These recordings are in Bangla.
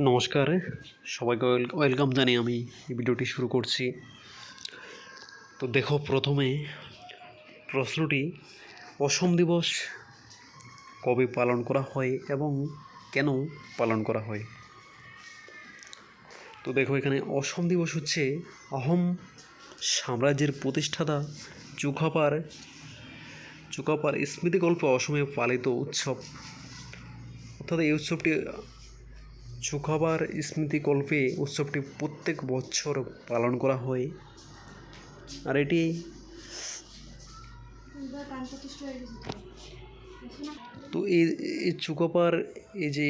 নমস্কার, সবাইকে ওয়েলকাম জানিয়ে আমি এই ভিডিওটি শুরু করছি। তো দেখো প্রথমে প্রশ্নটি, অসম দিবস কবে পালন করা হয় এবং কেন পালন করা হয়? তো দেখো এখানে অসম দিবস হচ্ছে অহম সাম্রাজ্যের প্রতিষ্ঠাতা চুকাপার চুকাপার স্মৃতিকল্পে অসমে পালিত উৎসব। অর্থাৎ এই উৎসবটি চুকাবার স্মৃতিকল্পে উৎসবটি প্রত্যেক বছর পালন করা হয়। আর এটি তো এই চুকাপার এই যে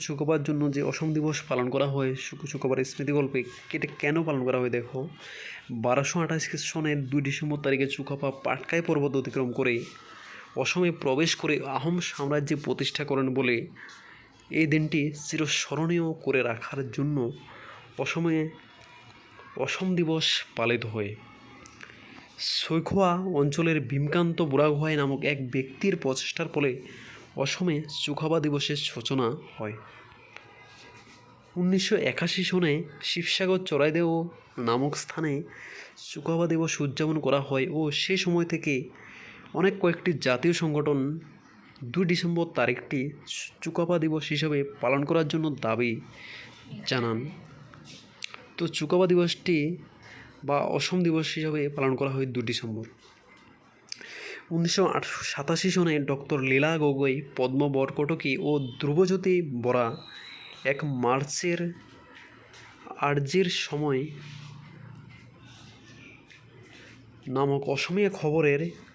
চুকাবার জন্য যে অসম দিবস পালন করা হয় চুকাবার স্মৃতিকল্পে এটা কেন পালন করা হয় দেখো? বারোশো আঠাশ সনের দুই ডিসেম্বর তারিখে চুকাপা পাটকাই পর্বত অতিক্রম করে অসমে প্রবেশ করে আহোম সাম্রাজ্যে প্রতিষ্ঠা করেন বলে এই দিনটি চিরস্মরণীয় করে রাখার জন্য অসমে অসম দিবস পালিত হয়। সৈখোয়া অঞ্চলের ভীমকান্ত বুড়াগুহাই নামক এক ব্যক্তির প্রচেষ্টার ফলে অসমে চুখাবা দিবসের সূচনা হয়। উনিশশো একাশি সনে শিবসাগর চড়াইদেও নামক স্থানে চুকাবা দিবস উদযাপন করা হয় ও সে সময় থেকে অনেক কয়েকটি জাতীয় সংগঠন দুই ডিসেম্বর তারিখটি চুকাপা দিবস হিসেবে পালন করার জন্য দাবি জানান। তো চুকাপা দিবসটি বা অসম দিবস হিসাবে পালন করা হয় দুই ডিসেম্বর। উনিশশো সাতাশি সনে ডক্টর লীলা গগৈ, পদ্ম বরকটকী ও ধ্রুবজ্যোতি বরা এক মার্চের আর্যের সময় নামক অসমীয়া খবরের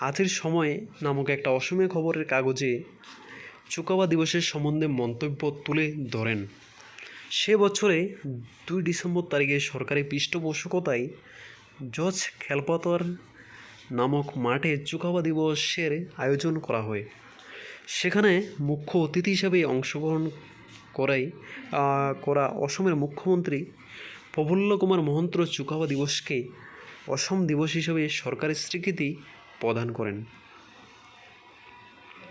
আজের সময়ে নামক একটা অসমীয়া খবরের কাগজে চুকাবা দিবসের সম্বন্ধে মন্তব্য তুলে ধরেন। সে বছরে দুই ডিসেম্বর তারিখে সরকারি পৃষ্ঠপোষকতায় জজ খেলপাতর নামক মাঠে চুকাবা দিবসের আয়োজন করা হয়। সেখানে মুখ্য অতিথি হিসেবে অংশগ্রহণ করাই করা অসমের মুখ্যমন্ত্রী প্রফুল্ল কুমার মহন্ত চুকাবা দিবসকে অসম দিবস হিসেবে সরকারি স্বীকৃতি প্রদান করেন।